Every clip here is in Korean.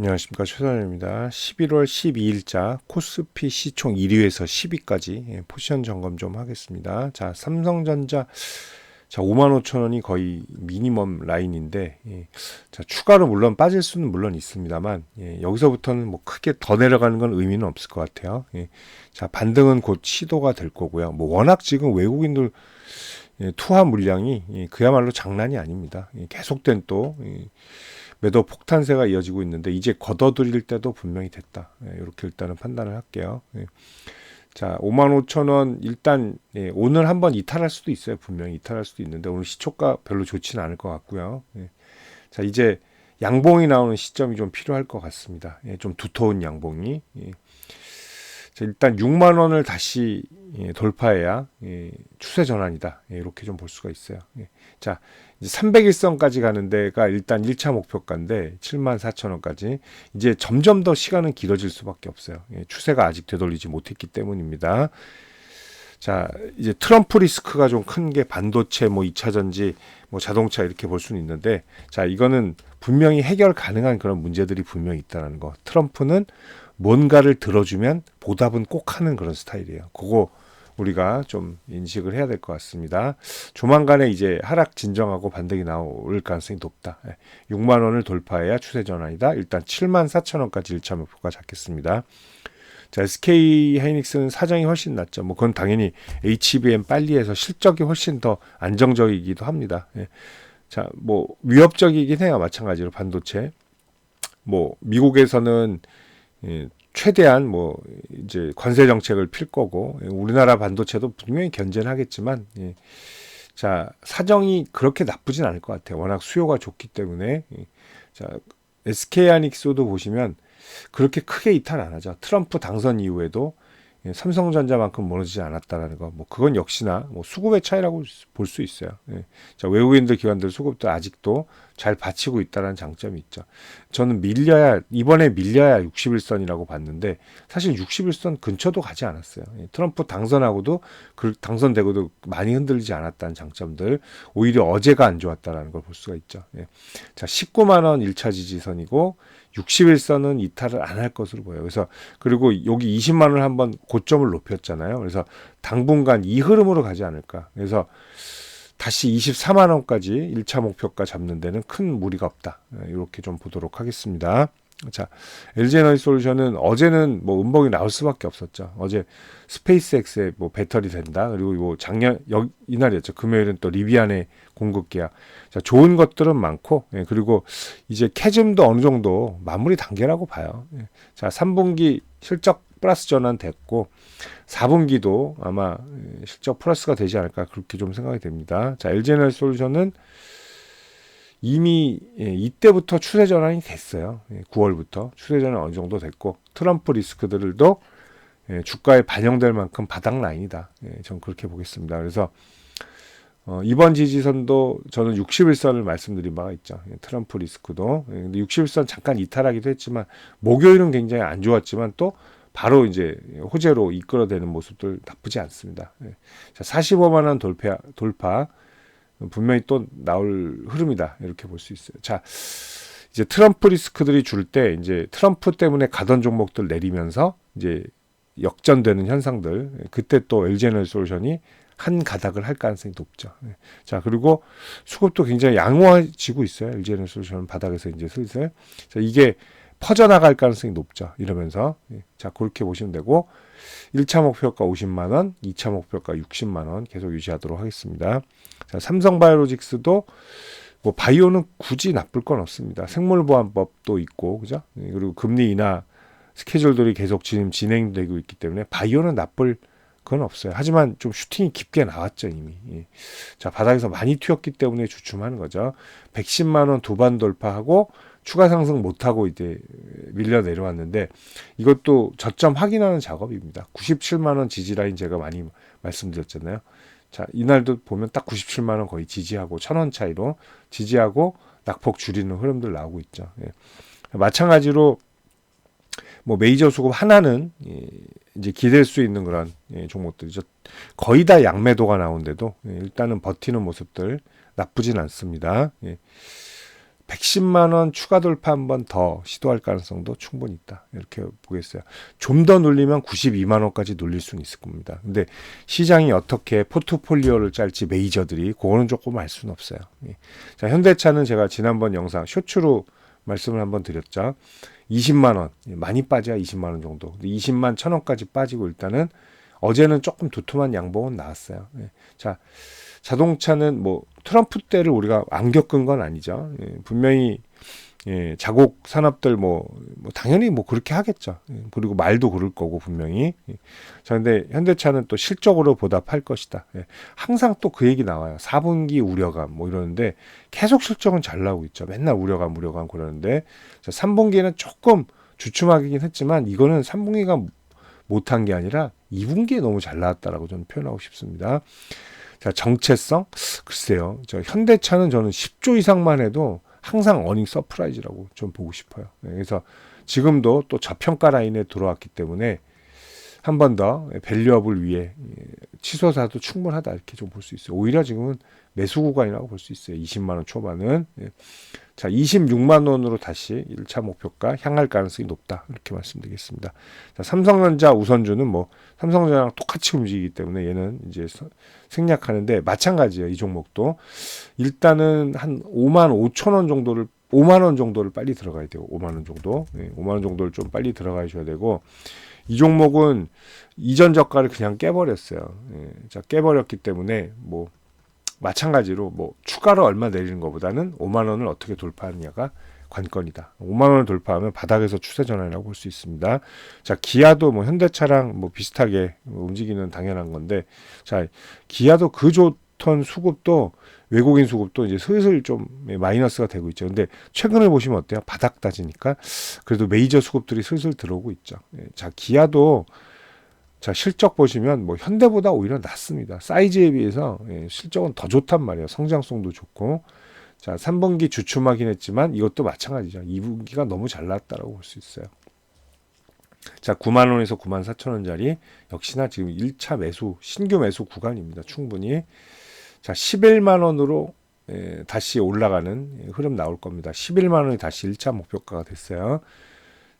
안녕하십니까 최선입니다. 11월 12일자 코스피 시총 1위에서 10위까지 예, 포지션 점검 좀 하겠습니다. 자 삼성전자 자 5만 5천 원이 거의 미니멈 라인인데 예, 자 추가로 물론 빠질 수는 물론 있습니다만 예, 여기서부터는 뭐 크게 더 내려가는 건 의미는 없을 것 같아요. 예, 자 반등은 곧 시도가 될 거고요. 뭐 워낙 지금 외국인들 예, 투하 물량이 예, 그야말로 장난이 아닙니다. 예, 계속된 또 예, 매도 폭탄세가 이어지고 있는데 이제 걷어들일 때도 분명히 됐다. 예, 이렇게 일단은 판단을 할게요. 예. 자, 5만 5천 원 일단 예, 오늘 한번 이탈할 수도 있어요. 분명히 이탈할 수도 있는데 오늘 시초가 별로 좋지는 않을 것 같고요. 예. 자, 이제 양봉이 나오는 시점이 좀 필요할 것 같습니다. 예, 좀 두터운 양봉이. 예. 자, 일단 6만 원을 다시 예, 돌파해야 예, 추세 전환이다. 예, 이렇게 좀 볼 수가 있어요. 예. 자, 이제 300일선까지 가는 데가 일단 1차 목표가인데 7만 4천 원까지 이제 점점 더 시간은 길어질 수밖에 없어요. 예, 추세가 아직 되돌리지 못했기 때문입니다. 자, 이제 트럼프 리스크가 좀 큰 게 반도체, 뭐 2차 전지, 뭐 자동차 이렇게 볼 수는 있는데, 자, 이거는 분명히 해결 가능한 그런 문제들이 분명히 있다는 거. 트럼프는 뭔가를 들어주면 보답은 꼭 하는 그런 스타일이에요. 그거 우리가 좀 인식을 해야 될 것 같습니다. 조만간에 이제 하락 진정하고 반등이 나올 가능성이 높다. 6만 원을 돌파해야 추세 전환이다. 일단 7만 4천 원까지 1차 목표가 잡겠습니다. 자, SK 하이닉스는 사정이 훨씬 낫죠. 뭐 그건 당연히 HBM 빨리 해서 실적이 훨씬 더 안정적이기도 합니다. 예. 자, 뭐 위협적이긴 해요. 마찬가지로 반도체. 뭐 미국에서는 예, 최대한 뭐 이제 관세 정책을 필 거고 예, 우리나라 반도체도 분명히 견제는 하겠지만 예. 자 사정이 그렇게 나쁘진 않을 것 같아요. 워낙 수요가 좋기 때문에 예. 자 SK 하이닉스도 보시면 그렇게 크게 이탈 안 하죠. 트럼프 당선 이후에도 예, 삼성전자만큼 무너지지 않았다라는 거, 뭐 그건 역시나 뭐 수급의 차이라고 볼 수 있어요. 예. 자, 외국인들 기관들 수급도 아직도 잘 받치고 있다는 장점이 있죠. 저는 밀려야 이번에 밀려야 61선이라고 봤는데 사실 61선 근처도 가지 않았어요. 예. 트럼프 당선하고도 그 당선되고도 많이 흔들리지 않았다는 장점들, 오히려 어제가 안 좋았다라는 걸 볼 수가 있죠. 예. 자, 19만 원 1차 지지선이고 60일선은 이탈을 안 할 것으로 보여요. 그래서 그리고 여기 20만 원을 한번 고점을 높였잖아요. 그래서 당분간 이 흐름으로 가지 않을까. 그래서 다시 24만 원까지 1차 목표가 잡는 데는 큰 무리가 없다. 이렇게 좀 보도록 하겠습니다. 자, LG에너지 솔루션은 어제는 뭐 음봉이 나올 수밖에 없었죠. 어제 스페이스X에 뭐 배터리 된다. 그리고 뭐 작년 여, 이날이었죠. 금요일은 또 리비안의 공급 계약. 자, 좋은 것들은 많고, 예, 그리고 이제 캐즘도 어느 정도 마무리 단계라고 봐요. 예. 자, 3분기 실적 플러스 전환 됐고, 4분기도 아마 예, 실적 플러스가 되지 않을까 그렇게 좀 생각이 됩니다. 자, LG에너지 솔루션은 이미 예, 이때부터 추세 전환이 됐어요. 예, 9월부터 추세 전환 어느 정도 됐고 트럼프 리스크들도 예, 주가에 반영될 만큼 바닥 라인이다. 예, 전 그렇게 보겠습니다. 그래서 어, 이번 지지선도 저는 61선을 말씀드린 바가 있죠. 예, 트럼프 리스크도. 예, 근데 61선 잠깐 이탈하기도 했지만 목요일은 굉장히 안 좋았지만 또 바로 이제 호재로 이끌어대는 모습들 나쁘지 않습니다. 예. 자, 45만 원 돌파 돌파 분명히 또 나올 흐름이다. 이렇게 볼 수 있어요. 자, 이제 트럼프 리스크들이 줄 때 이제 트럼프 때문에 가던 종목들 내리면서 이제 역전되는 현상들 그때 또 LG에너지 솔루션이 한 가닥을 할 가능성이 높죠. 네. 자 그리고 수급도 굉장히 양호해지고 있어요. LG에너지 솔루션 바닥에서 이제 슬슬 자, 이게 퍼져나갈 가능성이 높죠. 이러면서 예. 자 그렇게 보시면 되고 1차 목표가 50만 원, 2차 목표가 60만 원 계속 유지하도록 하겠습니다. 자, 삼성바이오로직스도 뭐 바이오는 굳이 나쁠 건 없습니다. 생물보안법도 있고 그죠? 예, 그리고 금리 인하 스케줄들이 계속 지금 진행되고 있기 때문에 바이오는 나쁠 건 없어요. 하지만 좀 슈팅이 깊게 나왔죠 이미. 예. 자 바닥에서 많이 튀었기 때문에 주춤하는 거죠. 110만 원 두반 돌파하고 추가 상승 못하고 이제 밀려 내려왔는데 이것도 저점 확인하는 작업입니다. 97만 원 지지 라인 제가 많이 말씀드렸잖아요. 자, 이날도 보면 딱 97만 원 거의 지지하고 천 원 차이로 지지하고 낙폭 줄이는 흐름들 나오고 있죠. 예. 마찬가지로 뭐 메이저 수급 하나는 예, 이제 기댈 수 있는 그런 예, 종목들이죠. 거의 다 양매도가 나오는데도 예, 일단은 버티는 모습들 나쁘진 않습니다. 예. 110만 원 추가 돌파 한 번 더 시도할 가능성도 충분히 있다. 이렇게 보겠어요. 좀 더 눌리면 92만 원까지 눌릴 수는 있을 겁니다. 근데 시장이 어떻게 포트폴리오를 짤지 메이저들이 그거는 조금 알 수는 없어요. 예. 자, 현대차는 제가 지난번 영상 쇼츠로 말씀을 한번 드렸죠. 20만 원 예, 많이 빠져야 20만 원 정도. 근데 20만 천 원까지 빠지고 일단은 어제는 조금 두툼한 양봉은 나왔어요. 예. 자, 자동차는 뭐 트럼프 때를 우리가 안 겪은 건 아니죠. 예, 분명히 예, 자국 산업들 뭐, 뭐 당연히 뭐 그렇게 하겠죠. 예, 그리고 말도 그럴 거고 분명히. 예. 자, 근데 현대차는 또 실적으로 보답할 것이다. 예, 항상 또 그 얘기 나와요. 4분기 우려감 뭐 이러는데 계속 실적은 잘 나오고 있죠. 맨날 우려감 우려감 그러는데 자, 3분기는 조금 주춤하긴 했지만 이거는 3분기가 못한 게 아니라 2분기에 너무 잘 나왔다라고 저는 표현하고 싶습니다. 자, 정체성? 글쎄요. 저 현대차는 저는 10조 이상만 해도 항상 어닝 서프라이즈라고 좀 보고 싶어요. 네, 그래서 지금도 또 저평가 라인에 들어왔기 때문에 한 번 더 밸류업을 위해 예, 치솟아도 충분하다 이렇게 좀 볼 수 있어요. 오히려 지금은 매수 구간이라고 볼 수 있어요. 20만 원 초반은. 예. 자, 26만 원으로 다시 1차 목표가 향할 가능성이 높다. 이렇게 말씀드리겠습니다. 자, 삼성전자 우선주는 뭐 삼성전자랑 똑같이 움직이기 때문에 얘는 이제 생략하는데 마찬가지예요. 이 종목도 일단은 한 5만 5천 원 정도를 5만 원 정도를 빨리 들어가야 돼요. 5만 원 정도. 네, 5만 원 정도를 좀 빨리 들어가 줘야 되고 이 종목은 이전 저가를 그냥 깨버렸어요. 예, 자, 깨버렸기 때문에 뭐 마찬가지로 뭐 추가로 얼마 내리는 것보다는 5만 원을 어떻게 돌파하느냐가 관건이다. 5만 원을 돌파하면 바닥에서 추세 전환이라고 볼 수 있습니다. 자, 기아도 뭐 현대차랑 뭐 비슷하게 움직이는 당연한 건데, 자, 기아도 그 좋던 수급도 외국인 수급도 이제 슬슬 좀 마이너스가 되고 있죠. 근데 최근에 보시면 어때요? 바닥 따지니까 그래도 메이저 수급들이 슬슬 들어오고 있죠. 예, 자, 기아도 자, 실적 보시면 뭐 현대보다 오히려 낫습니다. 사이즈에 비해서 예, 실적은 더 좋단 말이에요. 성장성도 좋고. 자, 3분기 주춤하긴 했지만 이것도 마찬가지죠. 2분기가 너무 잘 나왔다라고 볼 수 있어요. 자, 9만 원에서 9만 4천 원짜리 역시나 지금 1차 매수 신규 매수 구간입니다. 충분히. 자, 11만 원으로 예, 다시 올라가는 흐름 나올 겁니다. 11만 원이 다시 1차 목표가가 됐어요.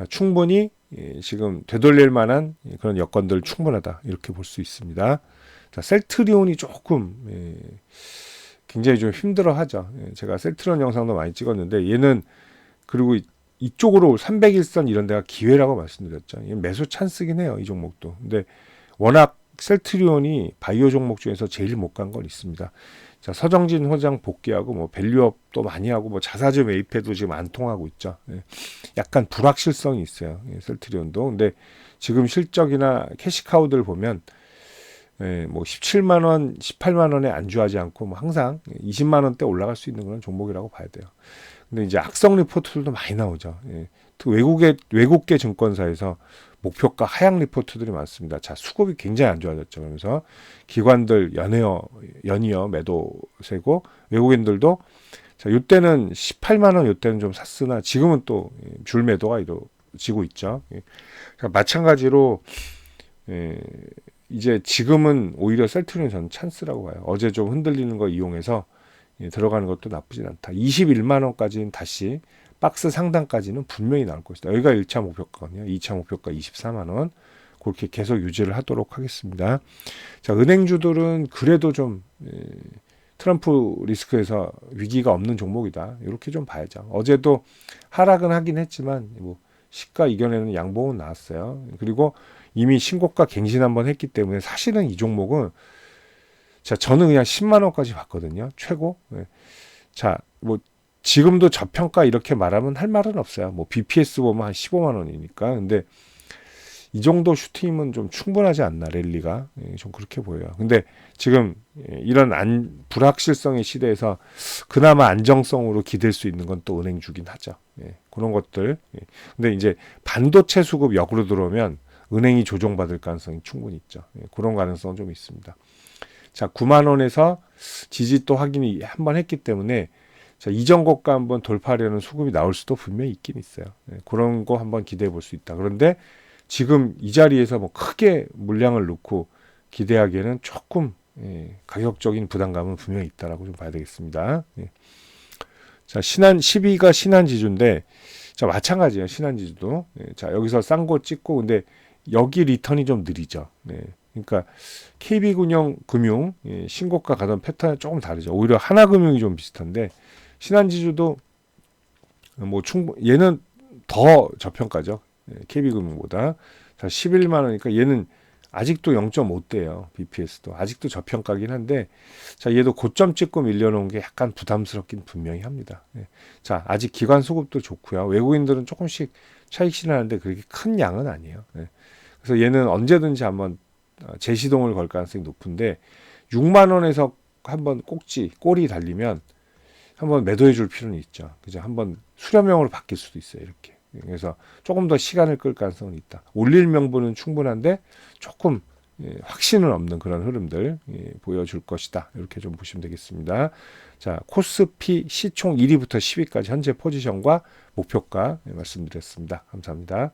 자, 충분히 예, 지금 되돌릴 만한 그런 여건들 충분하다 이렇게 볼 수 있습니다. 자, 셀트리온이 조금 예, 굉장히 좀 힘들어하죠. 예, 제가 셀트리온 영상도 많이 찍었는데 얘는 그리고 이쪽으로 300일선 이런 데가 기회라고 말씀드렸죠. 매수 찬스긴 해요. 이 종목도. 근데 워낙 셀트리온이 바이오 종목 중에서 제일 못 간 건 있습니다. 자, 서정진 호장 복귀하고 뭐 밸류업도 많이 하고 뭐 자사주 매입해도 지금 안 통하고 있죠. 예. 약간 불확실성이 있어요. 예, 셀트리온도. 근데 지금 실적이나 캐시카우들 보면 예, 뭐 17만 원, 18만 원에 안주하지 않고 뭐 항상 20만 원대 올라갈 수 있는 그런 종목이라고 봐야 돼요. 근데 이제 악성 리포트들도 많이 나오죠. 예. 외국의 외국계 증권사에서 목표가 하향 리포트들이 많습니다. 자, 수급이 굉장히 안 좋아졌죠. 그러면서 기관들 연이어 연이어 매도세고 외국인들도 자, 이때는 18만 원, 이때는 좀 샀으나 지금은 또 줄 매도가 이루어지고 있죠. 예. 그러니까 마찬가지로 예, 이제 지금은 오히려 셀트리온 저는 찬스라고 봐요. 어제 좀 흔들리는 거 이용해서 예, 들어가는 것도 나쁘진 않다. 21만 원까지는 다시 박스 상단까지는 분명히 나올 것이다. 여기가 1차 목표가거든요. 2차 목표가 24만 원. 그렇게 계속 유지를 하도록 하겠습니다. 자, 은행주들은 그래도 좀 예, 트럼프 리스크에서 위기가 없는 종목이다. 이렇게 좀 봐야죠. 어제도 하락은 하긴 했지만 뭐 시가 이겨내는 양봉은 나왔어요. 그리고 이미 신고가 갱신 한번 했기 때문에 사실은 이 종목은 자 저는 그냥 10만 원까지 봤거든요. 최고. 네. 자뭐 지금도 저평가 이렇게 말하면 할 말은 없어요. 뭐 BPS 보면 한 15만 원이니까. 근데 이 정도 슈팅은 좀 충분하지 않나 랠리가 예, 좀 그렇게 보여요. 근데 지금 예, 이런 안 불확실성의 시대에서 그나마 안정성으로 기댈 수 있는 건 또 은행주긴 하죠. 예, 그런 것들. 예. 근데 이제 반도체 수급 역으로 들어오면 은행이 조정받을 가능성이 충분히 있죠. 예, 그런 가능성은 좀 있습니다. 자, 9만 원에서 지지 또 확인이 한 번 했기 때문에 자, 이전 고가 한번 돌파하려는 수급이 나올 수도 분명히 있긴 있어요. 네, 그런 거 한번 기대해 볼 수 있다. 그런데 지금 이 자리에서 뭐 크게 물량을 넣고 기대하기에는 조금 예, 가격적인 부담감은 분명히 있다라고 좀 봐야 되겠습니다. 예. 자, 신한 12가 신한 지주인데 자, 마찬가지예요. 신한 지주도. 예, 자, 여기서 싼 거 찍고 근데 여기 리턴이 좀 느리죠. 네. 그러니까 KB금융 금융 예, 신고가 가던 패턴이 조금 다르죠. 오히려 하나금융이 좀 비슷한데 신한지주도 뭐 충분 얘는 더 저평가죠. 예, KB금융보다 자 11만 원이니까 얘는 아직도 0.5대예요. BPS도 아직도 저평가긴 한데 자 얘도 고점 찍고 밀려놓은 게 약간 부담스럽긴 분명히 합니다. 예. 자 아직 기관 수급도 좋고요. 외국인들은 조금씩 차익 실현하는데 그렇게 큰 양은 아니에요. 예. 그래서 얘는 언제든지 한번 어, 재시동을 걸 가능성이 높은데 6만 원에서 한번 꼭지 꼬리 달리면 한번 매도해 줄 필요는 있죠. 그죠? 한번 수렴형으로 바뀔 수도 있어요. 이렇게. 그래서 조금 더 시간을 끌 가능성은 있다. 올릴 명분은 충분한데 조금 예, 확신은 없는 그런 흐름들 예, 보여줄 것이다. 이렇게 좀 보시면 되겠습니다. 자, 코스피 시총 1위부터 10위까지 현재 포지션과 목표가 예, 말씀드렸습니다. 감사합니다.